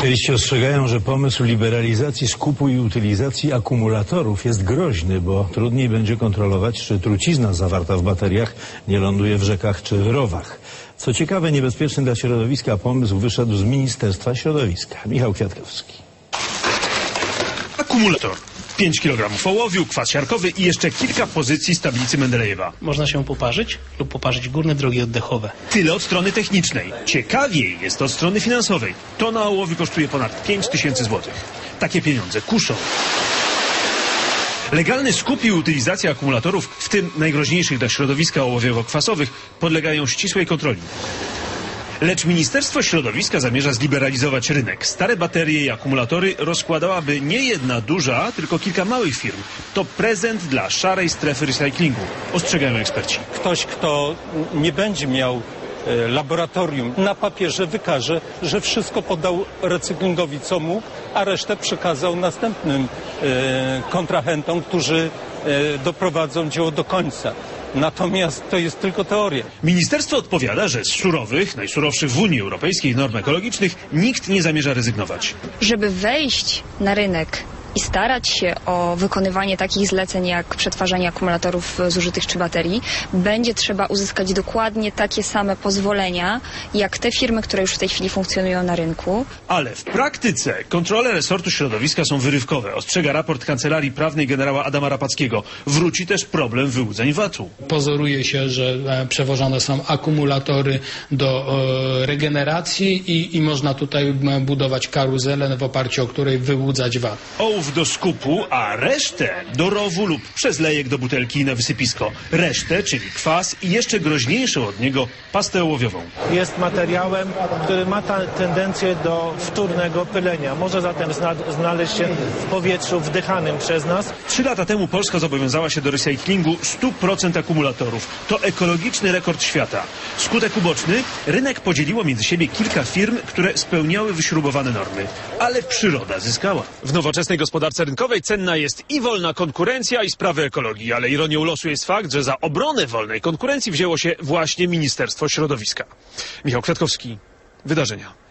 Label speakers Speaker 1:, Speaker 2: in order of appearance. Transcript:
Speaker 1: Specjaliści ostrzegają, że pomysł liberalizacji skupu i utylizacji akumulatorów jest groźny, bo trudniej będzie kontrolować, czy trucizna zawarta w bateriach nie ląduje w rzekach czy rowach. Co ciekawe, niebezpieczny dla środowiska pomysł wyszedł z Ministerstwa Środowiska. Michał Kwiatkowski.
Speaker 2: Akumulator. 5 kg ołowiu, kwas siarkowy i jeszcze kilka pozycji z tablicy Mendelejewa.
Speaker 3: Można się poparzyć lub poparzyć górne drogi oddechowe.
Speaker 2: Tyle od strony technicznej. Ciekawiej jest od strony finansowej. Tona ołowiu kosztuje ponad 5 tysięcy złotych. Takie pieniądze kuszą. Legalny skup i utylizacja akumulatorów, w tym najgroźniejszych dla środowiska ołowiowo-kwasowych, podlegają ścisłej kontroli. Lecz Ministerstwo Środowiska zamierza zliberalizować rynek. Stare baterie i akumulatory rozkładałaby nie jedna duża, tylko kilka małych firm. To prezent dla szarej strefy recyklingu, ostrzegają eksperci.
Speaker 4: ktoś, kto nie będzie miał e, laboratorium na papierze wykaże, że wszystko podał recyklingowi co mógł, a resztę przekazał następnym e, kontrahentom, którzy e, doprowadzą dzieło do końca. Natomiast to jest tylko teoria.
Speaker 2: Ministerstwo odpowiada, że z surowych, najsurowszych w Unii Europejskiej norm ekologicznych nikt nie zamierza rezygnować.
Speaker 5: żeby wejść na rynek i starać się o wykonywanie takich zleceń jak przetwarzanie akumulatorów zużytych czy baterii, będzie trzeba uzyskać dokładnie takie same pozwolenia jak te firmy, które już w tej chwili funkcjonują na rynku.
Speaker 2: Ale w praktyce kontrole resortu środowiska są wyrywkowe, ostrzega raport Kancelarii Prawnej generała Adama Rapackiego. Wróci też problem wyłudzeń VAT-u.
Speaker 6: Pozoruje się, że e, przewożone są akumulatory do e, regeneracji i, i można tutaj budować karuzelę, w oparciu o której wyłudzać VAT.
Speaker 2: Do skupu, a resztę do rowu lub przez lejek do butelki i na wysypisko. Resztę, czyli kwas i jeszcze groźniejszą od niego pastę ołowiową.
Speaker 7: jest materiałem, który ma ta tendencję do wtórnego pylenia. Może zatem zna, znaleźć się w powietrzu wdychanym przez nas.
Speaker 2: Trzy lata temu Polska zobowiązała się do recyklingu 100% akumulatorów. To ekologiczny rekord świata. Skutek uboczny? Rynek podzieliło między siebie kilka firm, które spełniały wyśrubowane normy. Ale przyroda zyskała. W nowoczesnej gospodarce rynkowej cenna jest i wolna konkurencja, i sprawy ekologii. Ale ironią losu jest fakt, że za obronę wolnej konkurencji wzięło się właśnie Ministerstwo Środowiska. Michał Kwiatkowski, Wydarzenia.